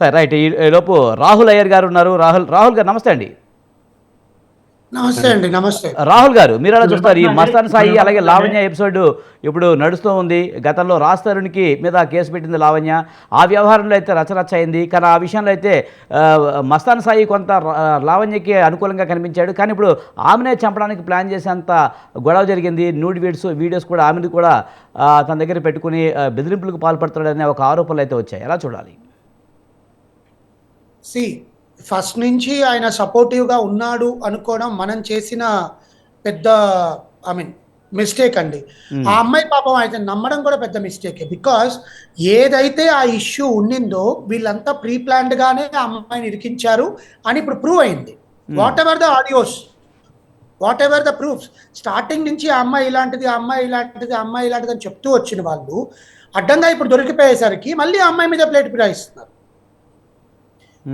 సరే రైట్ ఈ ఈ లోపు రాహుల్ అయ్యర్ గారు ఉన్నారు. రాహుల్ రాహుల్ గారు నమస్తే అండి. నమస్తే అండి నమస్తే. రాహుల్ గారు మీరు ఎలా చూస్తారు? ఈ మస్తాన్ సాయి అలాగే లావణ్య ఎపిసోడ్ ఇప్పుడు నడుస్తూ ఉంది. గతంలో రాస్తరునికి మీద కేసు పెట్టింది లావణ్య. ఆ వ్యవహారంలో అయితే రచరచ అయింది. కానీ ఆ విషయంలో అయితే మస్తాన్ సాయి కొంత లావణ్యకి అనుకూలంగా కనిపించాడు. కానీ ఇప్పుడు ఆమెనే చంపడానికి ప్లాన్ చేసేంత గొడవ జరిగింది. న్యూడ్ వీడియోస్ వీడియోస్ కూడా ఆమెను కూడా తన దగ్గర పెట్టుకుని బెదిరింపులకు పాల్పడుతున్నాడనే ఒక ఆరోపణలు అయితే వచ్చాయి. ఎలా చూడాలి? సి ఫస్ట్ నుంచి ఆయన సపోర్టివ్గా ఉన్నాడు అనుకోవడం మనం చేసిన పెద్ద ఐ మీన్ మిస్టేక్ అండి. ఆ అమ్మాయి పాపం అయితే నమ్మడం కూడా పెద్ద మిస్టేకే బికాస్ ఏదైతే ఆ ఇష్యూ ఉండిందో వీళ్ళంతా ప్రీ గానే ఆ అమ్మాయిని ఇరికించారు అని ఇప్పుడు ప్రూవ్ అయింది. Whatever the audios whatever the proofs starting నుంచి ఆ అమ్మాయి ఇలాంటిది ఆ అమ్మాయి ఇలాంటిది ఆ అమ్మాయి ఇలాంటిది అని చెప్తూ వచ్చిన వాళ్ళు అడ్డంగా ఇప్పుడు దొరికిపోయేసరికి మళ్ళీ ఆ అమ్మాయి మీద ప్లేట్ ఫిరాయిస్తున్నారు.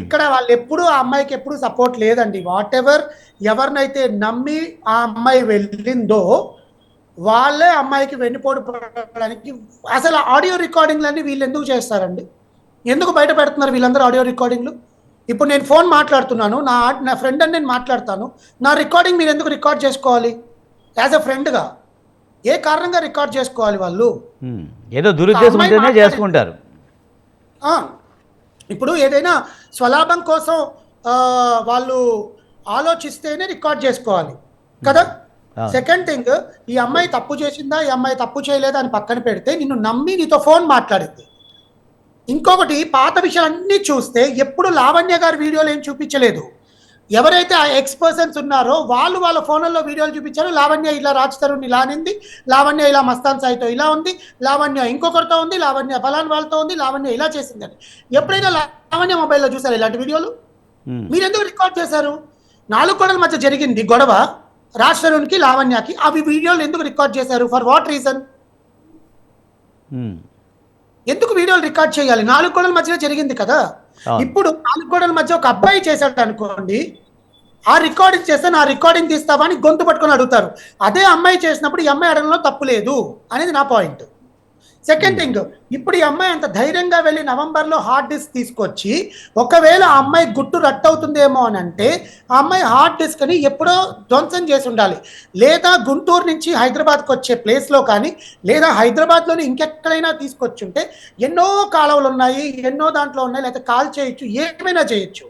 ఇక్కడ వాళ్ళు ఎప్పుడు ఆ అమ్మాయికి ఎప్పుడు సపోర్ట్ లేదండి. వాట్ ఎవర్ ఎవరినైతే నమ్మి ఆ అమ్మాయి వెళ్ళిందో వాళ్ళే అమ్మాయికి వెన్నుపోటు పడడానికి అసలు ఆడియో రికార్డింగ్లన్నీ వీళ్ళు ఎందుకు చేస్తారండి? ఎందుకు బయట పెడుతున్నారు వీళ్ళందరూ ఆడియో రికార్డింగ్లు? ఇప్పుడు నేను ఫోన్ మాట్లాడుతున్నాను. నా నా ఫ్రెండ్ అని నేను మాట్లాడతాను. నా రికార్డింగ్ మీరు ఎందుకు రికార్డ్ చేసుకోవాలి? యాజ్ అ ఫ్రెండ్గా ఏ కారణంగా రికార్డ్ చేసుకోవాలి వాళ్ళు? ఉమ్, ఏదో దురుద్దేశం చేసుకుంటారు. ఇప్పుడు ఏదైనా స్వలాభం కోసం వాళ్ళు ఆలోచిస్తేనే రికార్డ్ చేసుకోవాలి. కదా. సెకండ్ థింగ్ ఈ అమ్మాయి తప్పు చేసిందా ఈ అమ్మాయి తప్పు చేయలేదా అని పక్కన పెడితే నిన్ను నమ్మి నీతో ఫోన్ మాట్లాడింది. ఇంకొకటి పాత విషయాలన్నీ చూస్తే ఎప్పుడు లావణ్య గారి వీడియోలు ఏం చూపించలేదు. ఎవరైతే ఆ ఎక్స్ పర్సన్స్ ఉన్నారో వాళ్ళు వాళ్ళ ఫోన్లలో వీడియోలు చూపించారు. లావణ్య ఇలా రాజ్ తరుణ్ ఇలా అనింది. లావణ్య ఇలా మస్తాన్ సాయితో ఇలా ఉంది. లావణ్య ఇంకొకరితో ఉంది. లావణ్య ఫలాన్ వాళ్ళతో ఉంది. లావణ్య ఇలా చేసిందని. ఎప్పుడైనా లావణ్య మొబైల్లో చూసారు ఇలాంటి వీడియోలు? మీరు ఎందుకు రికార్డ్ చేశారు? నాలుగు గొడవల మధ్య జరిగింది గొడవ రాజ్ తరుణ్కి లావణ్యకి. అవి వీడియోలు ఎందుకు రికార్డ్ చేశారు? ఫర్ వాట్ రీజన్ ఎందుకు వీడియోలు రికార్డ్ చేయాలి? నాలుగు గోడల మధ్యలో జరిగింది కదా. ఇప్పుడు నాలుగు గోడల మధ్య ఒక అబ్బాయి చేశాడు అనుకోండి. ఆ రికార్డింగ్ చేస్తే నా రికార్డింగ్ తీస్తావా అని గొంతు పట్టుకొని అడుగుతారు. అదే అమ్మాయి చేసినప్పుడు ఈ అమ్మాయి అడగడంలో తప్పు లేదు అనేది నా పాయింట్ సెకండ్ థింగ్ ఇప్పుడు ఈ అమ్మాయి అంత ధైర్యంగా వెళ్ళి నవంబర్లో హార్డ్ డిస్క్ తీసుకొచ్చి ఒకవేళ ఆ అమ్మాయి గుట్టు రట్టవుతుందేమో అని అంటే ఆ అమ్మాయి హార్డ్ డిస్క్ని ఎప్పుడో ధ్వంసం చేసి ఉండాలి. లేదా గుంటూరు నుంచి హైదరాబాద్కి వచ్చే ప్లేస్లో కానీ లేదా హైదరాబాద్లోని ఇంకెక్కడైనా తీసుకొచ్చుంటే ఎన్నో కాలువలు ఉన్నాయి ఎన్నో దాంట్లో ఉన్నాయి లేకపోతే కాల్ చేయొచ్చు ఏమైనా చేయొచ్చు.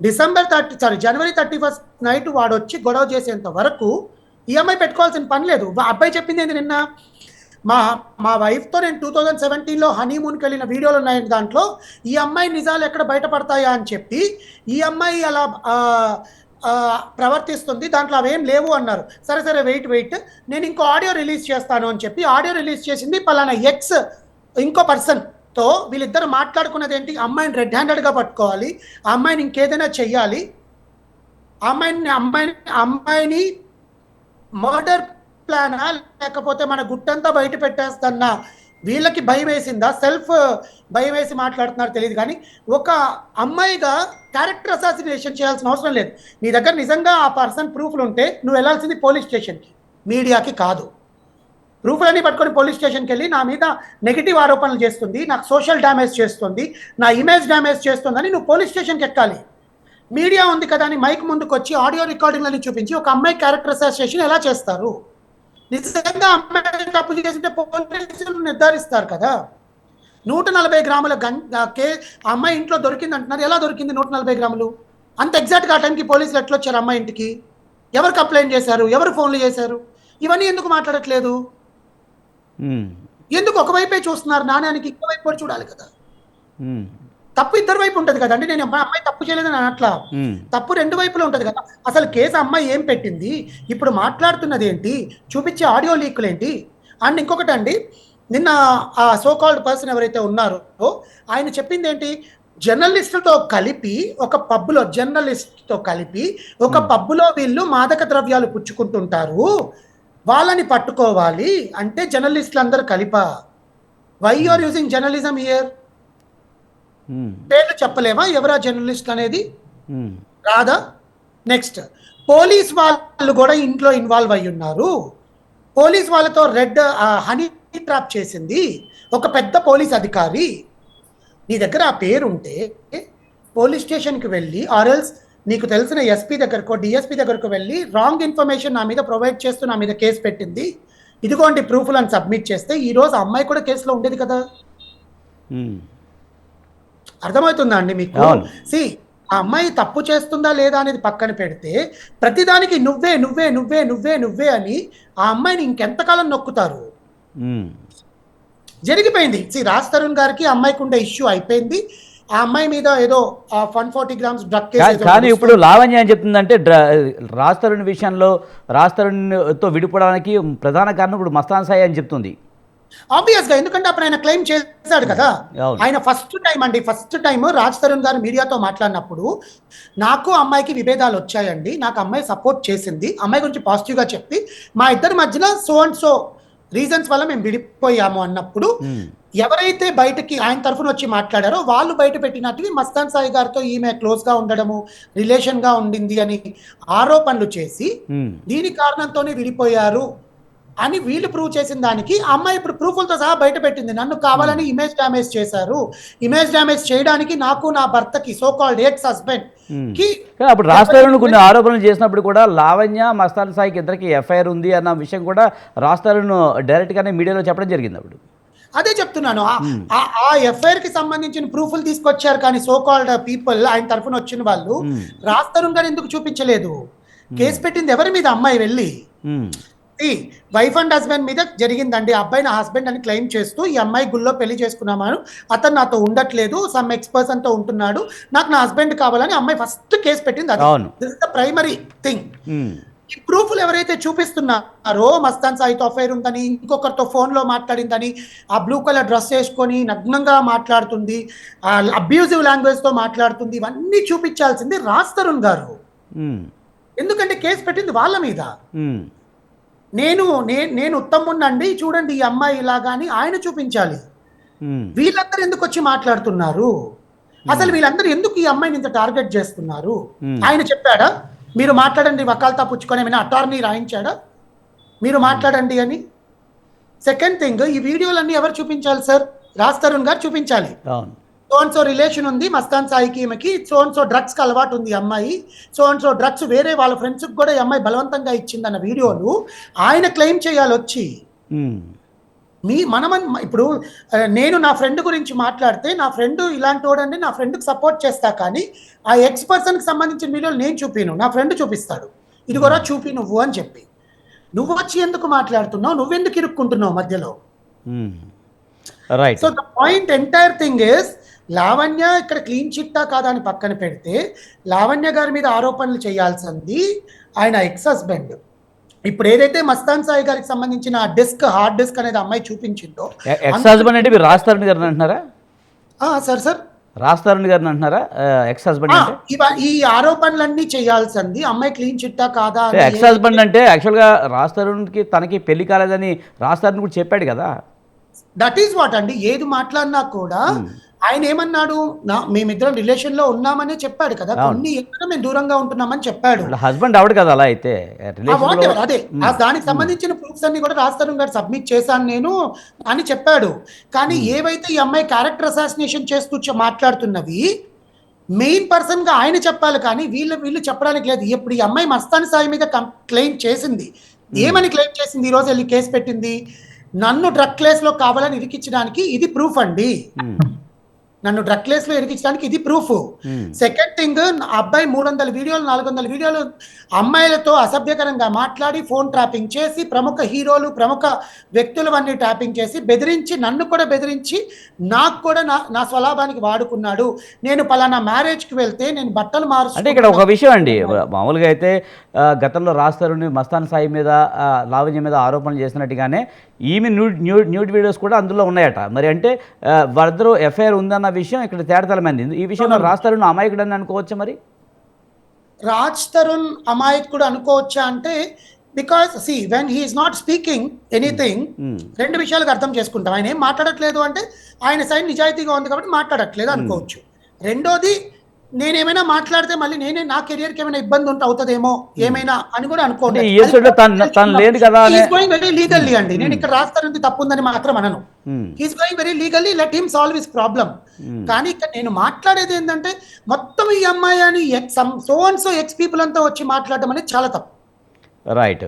December thirty sorry January thirty first night వాడు వచ్చి గొడవ చేసేంత వరకు ఈఎంఐ పెట్టుకోవాల్సిన పని లేదు. అబ్బాయి చెప్పింది ఏంటి నిన్న? మా మా వైఫ్తో నేను టూ థౌజండ్ సెవెంటీన్లో హనీమూన్కి వెళ్ళిన వీడియోలు ఉన్నాయి దాంట్లో. ఈ అమ్మాయి నిజాలు ఎక్కడ బయటపడతాయా అని చెప్పి ఈ అమ్మాయి అలా ప్రవర్తిస్తుంది. దాంట్లో అవేం లేవు అన్నారు. సరే సరే వెయిట్ వెయిట్. నేను ఇంకో ఆడియో రిలీజ్ చేస్తాను అని చెప్పి ఆడియో రిలీజ్ చేసింది పలానా ఎక్స్ ఇంకో పర్సన్. తో వీళ్ళిద్దరు మాట్లాడుకున్నది ఏంటి? అమ్మాయిని రెడ్ హ్యాండెడ్గా పట్టుకోవాలి. ఆ అమ్మాయిని ఇంకేదైనా చెయ్యాలి. అమ్మాయిని అమ్మాయిని అమ్మాయిని మర్డర్ ప్లానా లేకపోతే మన గుట్టంతా బయట పెట్టేస్తన్నా వీళ్ళకి భయం వేసిందా? సెల్ఫ్ భయం వేసి మాట్లాడుతున్నారు తెలియదు కానీ ఒక అమ్మాయిగా క్యారెక్టర్ అసాసినేషన్ చేయాల్సిన అవసరం లేదు. నీ దగ్గర నిజంగా ఆ పర్సన్ ప్రూఫ్లు ఉంటే నువ్వు వెళ్ళాల్సింది పోలీస్ స్టేషన్కి మీడియాకి కాదు. ప్రూఫ్లన్నీ పట్టుకొని పోలీస్ స్టేషన్కి వెళ్ళి నా మీద నెగిటివ్ ఆరోపణలు చేస్తుంది నాకు సోషల్ డ్యామేజ్ చేస్తుంది నా ఇమేజ్ డ్యామేజ్ చేస్తుందని నువ్వు పోలీస్ స్టేషన్కి ఎక్కాలి. మీడియా ఉంది కదా అని మైక్ ముందుకు వచ్చి ఆడియో రికార్డింగ్లని చూపించి ఒక అమ్మాయి క్యారెక్టర్ అసోసియేషన్ ఎలా చేస్తారు? నిజంగా అమ్మాయి తప్పు చేసింటే పోలీసులు నిర్ధారిస్తారు కదా. నూట నలభై గ్రాముల గన్ కే అమ్మాయి ఇంట్లో దొరికింది అంటున్నారు ఎలా దొరికింది నూట నలభై గ్రాములు? అంత ఎగ్జాక్ట్గా ఆ టైంకి పోలీసులు ఎట్లా వచ్చారు అమ్మాయి ఇంటికి? ఎవరు కంప్లైంట్ చేశారు? ఎవరు ఫోన్లు చేశారు? ఇవన్నీ ఎందుకు మాట్లాడట్లేదు? ఎందుకు ఒకవైపే చూస్తున్నారు? నాణ్యానికి ఇంకో వైపు కూడా చూడాలి కదా. ఉమ్, తప్పు ఇద్దరు వైపు ఉంటుంది కదా. అంటే నేను అమ్మాయి అమ్మాయి తప్పు చేయలేదని అట్లా. ఉమ్. తప్పు రెండు వైపులో ఉంటుంది కదా. అసలు కేసు అమ్మాయి ఏం పెట్టింది? ఇప్పుడు మాట్లాడుతున్నది ఏంటి? చూపించే ఆడియో లీకులు ఏంటి? అండ్ ఇంకొకటి అండి నిన్న ఆ సోకాల్డ్ పర్సన్ ఎవరైతే ఉన్నారో ఆయన చెప్పింది ఏంటి? జర్నలిస్టులతో కలిపి ఒక పబ్లో జర్నలిస్ట్తో కలిపి ఒక పబ్లో వీళ్ళు మాదక ద్రవ్యాలు పుచ్చుకుంటుంటారు. వాళ్ళని పట్టుకోవాలి అంటే జర్నలిస్టులు అందరూ కలిపా why are using journalism here పేర్లు చెప్పలేమా? ఎవరా జర్నలిస్ట్ అనేది? ఉమ్, రాదా నెక్స్ట్ పోలీస్ వాళ్ళు కూడా ఇంట్లో ఇన్వాల్వ్ అయి ఉన్నారు. పోలీస్ వాళ్ళతో రెడ్ హనీ ట్రాప్ చేసింది. ఒక పెద్ద పోలీస్ అధికారి. నీ దగ్గర ఆ పేరు ఉంటే పోలీస్ స్టేషన్కి వెళ్ళి ఆర్ఎల్స్ నీకు తెలిసిన ఎస్పీ దగ్గరకో డిఎస్పీ దగ్గరకు వెళ్ళి రాంగ్ ఇన్ఫర్మేషన్ నా మీద ప్రొవైడ్ చేస్తూ నా మీద కేసు పెట్టింది ఇదిగోండి ప్రూఫ్లు అని సబ్మిట్ చేస్తే ఈ రోజు ఆ అమ్మాయి కూడా కేసులో ఉండేది కదా. అర్థమవుతుందా అండి మీకు. సి ఆ అమ్మాయి తప్పు చేస్తుందా లేదా అనేది పక్కన పెడితే ప్రతిదానికి నువ్వే నువ్వే నువ్వే నువ్వే నువ్వే అని ఆ అమ్మాయిని ఇంకెంతకాలం నొక్కుతారు. జరిగిపోయింది సి రాజ్ తరుణ్ గారికి అమ్మాయికి ఉండే ఇష్యూ అయిపోయింది ఆ అమ్మాయి మీద ఏదో వన్ ఫార్టీ గ్రామ్స్ డ్రగ్ కానీ ఇప్పుడు లావణ్య ఏం చెప్తుందంటే తరుణ్ విషయంలో రాజ్ తరుణ్తో విడిపోవడానికి ప్రధాన కారణం ఇప్పుడు మస్తాన్ సాయి అని చెప్తుంది ఆబ్వియస్గా ఎందుకంటే అప్పుడు ఆయన క్లెయిమ్ చేశాడు కదా. ఆయన ఫస్ట్ టైం అండి ఫస్ట్ టైం రాజ్ తరుణ్ గారు మీడియాతో మాట్లాడినప్పుడు నాకు అమ్మాయికి విభేదాలు వచ్చాయండి నాకు అమ్మాయి సపోర్ట్ చేసింది అమ్మాయి గురించి పాజిటివ్గా చెప్పి మా ఇద్దరి మధ్యలో సో అండ్ సో రీజన్స్ వల్ల మేము విడిపోయాము అన్నప్పుడు. ఎవరైతే బయటకి ఆయన తరఫున వచ్చి మాట్లాడారో వాళ్ళు బయట పెట్టినట్టువి మస్తాన్ సాయి గారితో ఈమె క్లోజ్గా ఉండడము రిలేషన్గా ఉండింది అని ఆరోపణలు చేసి. దీని కారణంతోనే విడిపోయారు అని వీళ్ళు ప్రూవ్ చేసిన దానికి అమ్మాయి ఇప్పుడు ప్రూఫ్లతో సహా బయట పెట్టింది నన్ను కావాలని ఇమేజ్ డ్యామేజ్ చేశారు ఇమేజ్ డ్యామేజ్ చేయడానికి నాకు నా భర్తకి సో కాల్డ్ ఎక్స్ హస్బెండ్ అప్పుడు రాజ్ తరుణ్ కొన్ని ఆరోపణలు చేసినప్పుడు కూడా లావణ్య మస్తాన్ సాయికి ఇద్దరికి ఎఫ్ఐఆర్ ఉంది అన్న విషయం కూడా రాజ్ తరుణ్ డైరెక్ట్గానే మీడియాలో చెప్పడం జరిగింది అప్పుడు. అదే చెప్తున్నాను. ఆ- ఆ ఎఫ్ఐఆర్కి సంబంధించిన ప్రూఫ్లు తీసుకొచ్చారు కానీ సో కాల్డ్ పీపుల్ ఆయన తరఫున వచ్చిన వాళ్ళు ఉమ్. రాస్తారు ఎందుకు చూపించలేదు? కేసు పెట్టింది ఎవరి మీద అమ్మాయి వెళ్ళి? ఉమ్. వైఫ్ అండ్ హస్బెండ్ మీద జరిగిందండి అబ్బాయి నా హస్బెండ్ అని క్లెయిమ్ చేస్తూ ఈ అమ్మాయి గుళ్ళో పెళ్ళి చేసుకున్నామని అతను నాతో ఉండట్లేదు సమ్ ఎక్స్ పర్సన్తో ఉంటున్నాడు నాకు నా హస్బెండ్ కావాలని అమ్మాయి ఫస్ట్ కేసు పెట్టింది అది ద ప్రైమరీ థింగ్. ఈ ప్రూఫ్లు ఎవరైతే చూపిస్తున్నారో మస్తాన్ సాయితో అఫైర్ ఉందని ఇంకొకరితో ఫోన్లో మాట్లాడిందని ఆ బ్లూ కలర్ డ్రెస్ వేసుకొని నగ్నంగా మాట్లాడుతుంది ఆ అబ్యూజివ్ లాంగ్వేజ్తో మాట్లాడుతుంది ఇవన్నీ చూపించాల్సింది రాజ్ తరుణ్ గారు. ఎందుకంటే కేసు పెట్టింది వాళ్ళ మీద. నేను నేను ఉత్తముండండి చూడండి ఈ అమ్మాయి ఇలాగా అని ఆయన చూపించాలి. వీళ్ళందరూ ఎందుకు వచ్చి మాట్లాడుతున్నారు అసలు వీళ్ళందరూ ఎందుకు ఈ అమ్మాయిని ఇంత టార్గెట్ చేస్తున్నారు. ఆయన చెప్పాడా? మీరు మాట్లాడండి వకాల్తా పుచ్చుకొని ఏమైనా అటార్నీ రాయించాడా? మీరు మాట్లాడండి అని. సెకండ్ థింగ్ ఈ వీడియోలన్నీ ఎవరు చూపించాలి సార్? రాజ్ తరుణ్ గారు చూపించాలి. అవును. సోన్సో రిలేషన్ ఉంది. మస్తాన్ సాయికి ఈమెకి. సోన్సో డ్రగ్స్కి అలవాటు ఉంది అమ్మాయి. సోన్సో డ్రగ్స్ వేరే వాళ్ళ ఫ్రెండ్స్ కూడా ఈ అమ్మాయి బలవంతంగా ఇచ్చిందన్న వీడియోలు ఆయన క్లెయిమ్ చేయాలి వచ్చి. మీ మనమన్ ఇప్పుడు నేను నా ఫ్రెండ్ గురించి మాట్లాడితే నా ఫ్రెండ్ ఇలాంటి వాడండి నా ఫ్రెండ్కి సపోర్ట్ చేస్తా కానీ ఆ ఎక్స్ పర్సన్కి సంబంధించిన వీడియోలు నేను చూపిను. నా ఫ్రెండ్ చూపిస్తాడు. ఇదిగోరా చూపి నువ్వు అని చెప్పి. నువ్వు వచ్చి ఎందుకు మాట్లాడుతున్నావు? నువ్వెందుకు ఇరుక్కుంటున్నావు మధ్యలో. Right so the point entire thing is Lavanya ఇక్కడ క్లీన్ చిట్టా కాదా అని పక్కన పెడితే లావణ్య గారి మీద ఆరోపణలు చేయాల్సింది ఆయన ఎక్స్ హస్బెండ్ ఇప్పుడు ఏదైతే మస్తాన్ సాయి గారికి సంబంధించిన డిస్క్ హార్డ్ డిస్క్ అనేది అమ్మాయి చూపించిందో ఎక్స్ హస్బెండ్ అంటే మీరు రాజ్ తరుణ్ గారిని అంటున్నారా? Sir sir. రాజ్ తరుణ్ గారిని అంటున్నారా? ఎక్స్ హస్బెండ్ ఈ ఆరోపణలన్నీ చేయాల్సింది అమ్మాయి క్లీన్ చిట్టా కాదా ఎక్స్ హస్బెండ్ అంటే యాక్చువల్గా రాజ్ తరుణ్కి తనకి పెళ్ళి కాలేదని రాజ్ తరుణ్ కూడా చెప్పాడు కదా? దట్ ఈస్ వాట్ అండి ఏది మాట్లాడినా కూడా ఆయన ఏమన్నాడు? నా మేమిద్దరం రిలేషన్లో ఉన్నామనే చెప్పాడు కదా. కొన్ని ఎక్కడ మేము దూరంగా ఉంటున్నామని చెప్పాడు. హస్బెండ్ ఆవిడ కదా అలా అయితే. అదే. దానికి సంబంధించిన ప్రూఫ్స్ అన్ని కూడా రాజ్ గారు సబ్మిట్ చేశాను నేను అని చెప్పాడు. కానీ ఏవైతే ఈ అమ్మాయి క్యారెక్టర్ అసాసినేషన్ చేస్తూ మాట్లాడుతున్నవి మెయిన్ పర్సన్గా ఆయన చెప్పాలి కానీ వీళ్ళు వీళ్ళు చెప్పడానికి లేదు. ఇప్పుడు ఈ అమ్మాయి మస్తాన్ సాయి మీద క్లెయిమ్ చేసింది. ఏమని క్లెయిమ్ చేసింది? ఈ రోజు వెళ్ళి కేసు పెట్టింది. నన్ను డ్రగ్ కేసులో కావాలని ఇరికించడానికి ఇది ప్రూఫ్ అండి. నన్ను డ్రగ్ కేసులో ఇరికించడానికి ఇది ప్రూఫ్. సెకండ్ థింగ్ అబ్బాయి మూడు వందల వీడియోలు నాలుగు వందల వీడియోలు అమ్మాయిలతో అసభ్యకరంగా మాట్లాడి ఫోన్ ట్రాపింగ్ చేసి ప్రముఖ హీరోలు ప్రముఖ వ్యక్తులవన్నీ ట్రాపింగ్ చేసి బెదిరించి నన్ను కూడా బెదిరించి నాకు కూడా నా నా స్వలాభానికి వాడుకున్నాడు. నేను పలానా మ్యారేజ్కి వెళ్తే నేను బట్టలు మారు అంటే ఇక్కడ ఒక విషయం అండి. మామూలుగా అయితే గతంలో రాస్తారుని మస్తాన్ సాయి మీద లావణ్య మీద ఆరోపణలు చేసినట్టుగానే ఈమె న్యూడ్ న్యూడ్ న్యూడ్ వీడియోస్ కూడా అందులో ఉన్నాయట. మరి అంటే ఆ, వాళ్ళిద్దరూ ఎఫ్ఐఆర్ ఉందన్న విషయం ఇక్కడ తేడతలమైంది. ఈ విషయంలో రాస్తారుని అమాయకుడు అని అనుకోవచ్చు మరి? రాజ్ తరుణ్ అమాయకుడు అనుకోవచ్చా అంటే because see when he's not speaking anything. రెండు విషయాలకు అర్థం చేసుకుంటాం. ఆయన ఏం మాట్లాడట్లేదు అంటే ఆయన సైడ్ నిజాయితీగా ఉంది కాబట్టి మాట్లాడట్లేదు అనుకోవచ్చు. రెండోది నేనేమైనా మాట్లాడితే మళ్ళీ నేనే నా కెరియర్కి ఏమైనా ఇబ్బంది ఉంటే అవుతుందేమో ఏమైనా అని కూడా అనుకోండి. వెరీ లీగల్లీ అండి. నేను ఇక్కడ రాస్తానంది తప్పు ఉందని మాత్రం అనను. He's going very legally let him solve his problem um. కానీ ఇక్కడ నేను మాట్లాడేది ఏంటంటే మొత్తం ఈ అమ్మాయి అని so and so ex people అంతా వచ్చి మాట్లాడడం అనేది చాలా తప్పు. రైట్